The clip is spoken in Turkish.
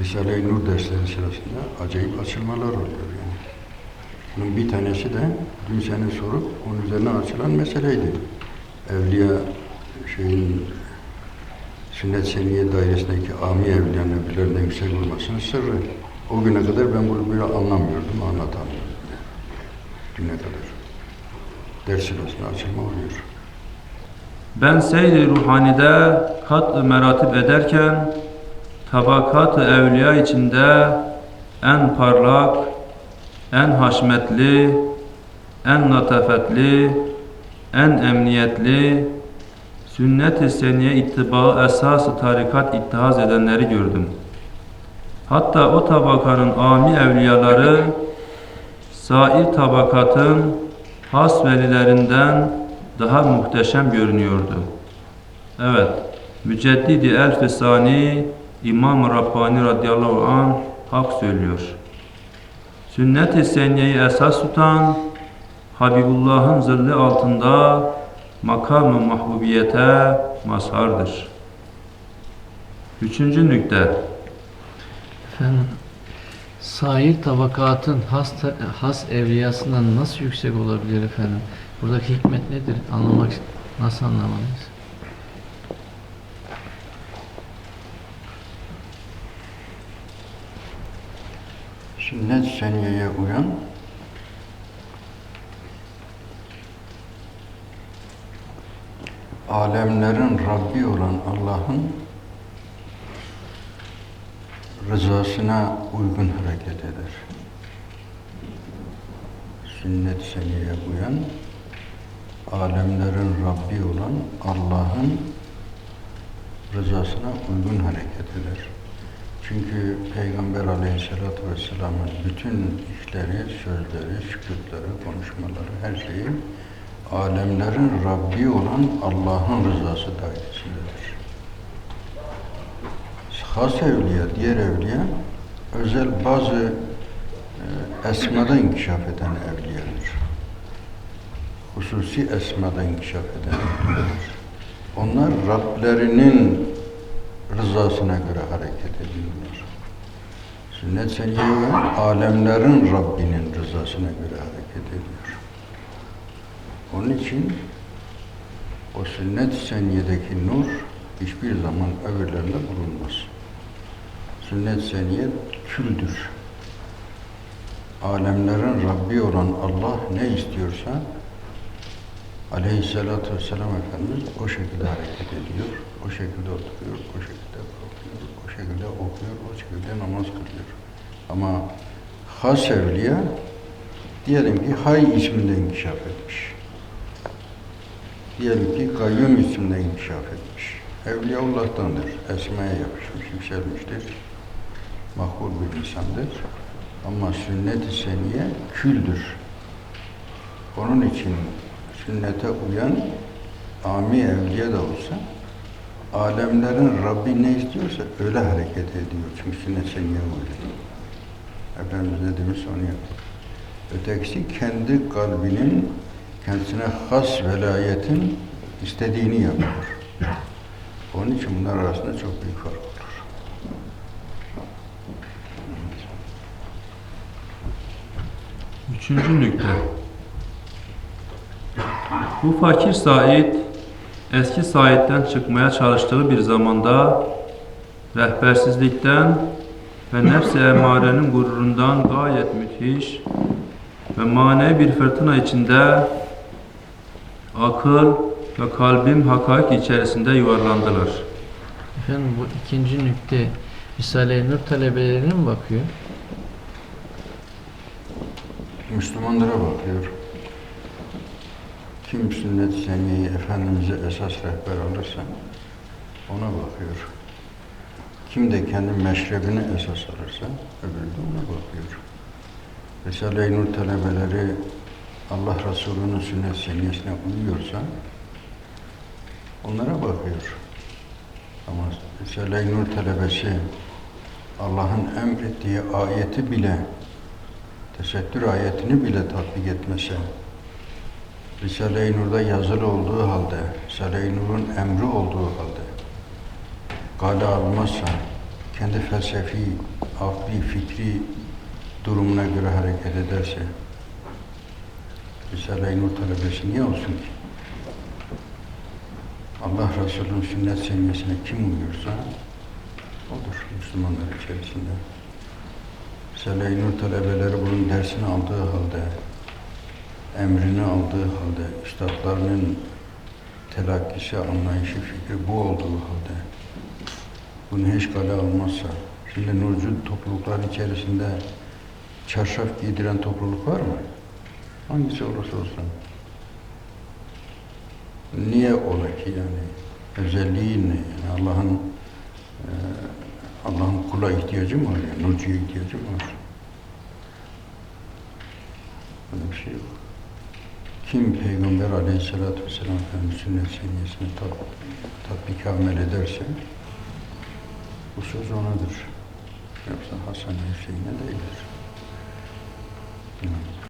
Risale-i Nur dersleri sırasında acayip açılmalar oluyor yani. Bunun bir tanesi de dün senin sorup onun üzerine açılan meseleydi. Evliya şeyin sünnet seniye dairesindeki ami evliya nebilerine yüksek olmasının sırrı. O güne kadar ben bunu böyle anlamıyordum, anlatamıyordum. Düne kadar. Ders sırasında açılma oluyor. Ben seyri ruhanide kat meratip ederken tabakat-ı evliya içinde en parlak, en haşmetli, en latafetli, en emniyetli, sünnet-i seniye ittiba esası tarikat ittihaz edenleri gördüm. Hatta o tabakanın ami evliyaları sair tabakatın has velilerinden daha muhteşem görünüyordu. Evet, Müceddidi El-Fisani İmam Rabbani radıyallahu an hak söylüyor. Sünnet-i seniyeyi esas tutan Habibullah'ın zilli altında makam-ı mahbubiyete mazhardır. Üçüncü nükte. Efendim, sair tabakatın has, has evliyasından nasıl yüksek olabilir efendim? Buradaki hikmet nedir? Anlamak, nasıl anlamalıyız? Sünnet seniyeye uyan alemlerin Rabbi olan Allah'ın rızasına uygun hareket eder. Sünnet seniyeye uyan alemlerin Rabbi olan Allah'ın rızasına uygun hareket eder. Çünkü Peygamber aleyhissalatü vesselamın bütün işleri, sözleri, sükutları, konuşmaları, her şeyi alemlerin Rabbi olan Allah'ın rızası dairesindedir. Has evliya, diğer evliya özel bazı e, esmada inkişaf eden evliyadır. Hususi esmada inkişaf eden evliyadır. Onlar Rablerinin rızasına göre hareket ediyorlar. Sünnet seniye alemlerin Rabbinin rızasına göre hareket ediyor. Onun için o sünnet seniyedeki nur hiçbir zaman öbürlerinde bulunmaz. Sünnet seniye küldür. Alemlerin Rabbi olan Allah ne istiyorsa Aleyhisselatü Vesselam Efendimiz o şekilde hareket ediyor, o şekilde oturuyor, o şekilde kalkıyor, o şekilde okuyor, o şekilde namaz kılıyor. Ama has evliya diyelim ki Hay isminde inkişaf etmiş. Diyelim ki Kayyum isminde inkişaf etmiş. Evliyaullah'tandır. Esma'ya yapışmış, yükselmiştir. Makbul bir insandır. Ama sünnet-i seniye küldür. Onun için sünnete uyan ami evliya da olsa alemlerin Rabbi ne istiyorsa öyle hareket ediyor. Çünkü sünnet seniye uyuyor. Efendimiz ne demiş onu yapıyor. Ötekisi kendi kalbinin kendisine has velayetin istediğini yapıyor. Onun için bunlar arasında çok büyük fark olur. Üçüncü nükte. Bu fakir Said eski Said'den çıkmaya çalıştığı bir zamanda rehbersizlikten ve nefs-i emarenin gururundan gayet müthiş ve manevi bir fırtına içinde akıl ve kalbim hakaik içerisinde yuvarlandılar. Efendim bu ikinci nükte Risale-i Nur talebelerine mi bakıyor? Müslümanlara bakıyor. Kim sünnet seniyeyi Efendimiz'e esas rehber alırsa ona bakıyor. Kim de kendi meşrebini esas alırsa öbürü de ona bakıyor. Risale-i Nur talebeleri Allah Resulü'nün sünnet seniyesine uyuyorsa onlara bakıyor. Ama Risale-i Nur talebesi Allah'ın emrettiği ayeti bile tesettür ayetini bile tatbik etmese, Risale-i Nur'da yazılı olduğu halde, Risale-i Nur'un emri olduğu halde, kale almazsa, kendi felsefi, akli, fikri durumuna göre hareket ederse Risale-i Nur talebesi niye olsun ki? Allah Resulü'nün sünnet seviyesine kim uyuyorsa odur Müslümanlar içerisinde. Risale-i Nur talebeleri bunun dersini aldığı halde, emrini aldığı halde, üstadlarının telakkisi, anlayışı, fikri bu olduğu halde bunu hiç kale almazsa, şimdi Nurcu topluluklar içerisinde çarşaf giydiren topluluk var mı? Hangisi olursa olsun. Niye ola ki yani? Özelliği ne? Yani Allah'ın eee, Allah'ın kula ihtiyacı mı var? Yani? Nurcuya ihtiyacı mı var? Böyle bir şey yok. Kim Peygamber aleyhissalatü vesselam Efendimiz sünnet seviyesine tat, tatbik amel ederse bu söz onadır. Yoksa Hasan Hüseyin'e değildir.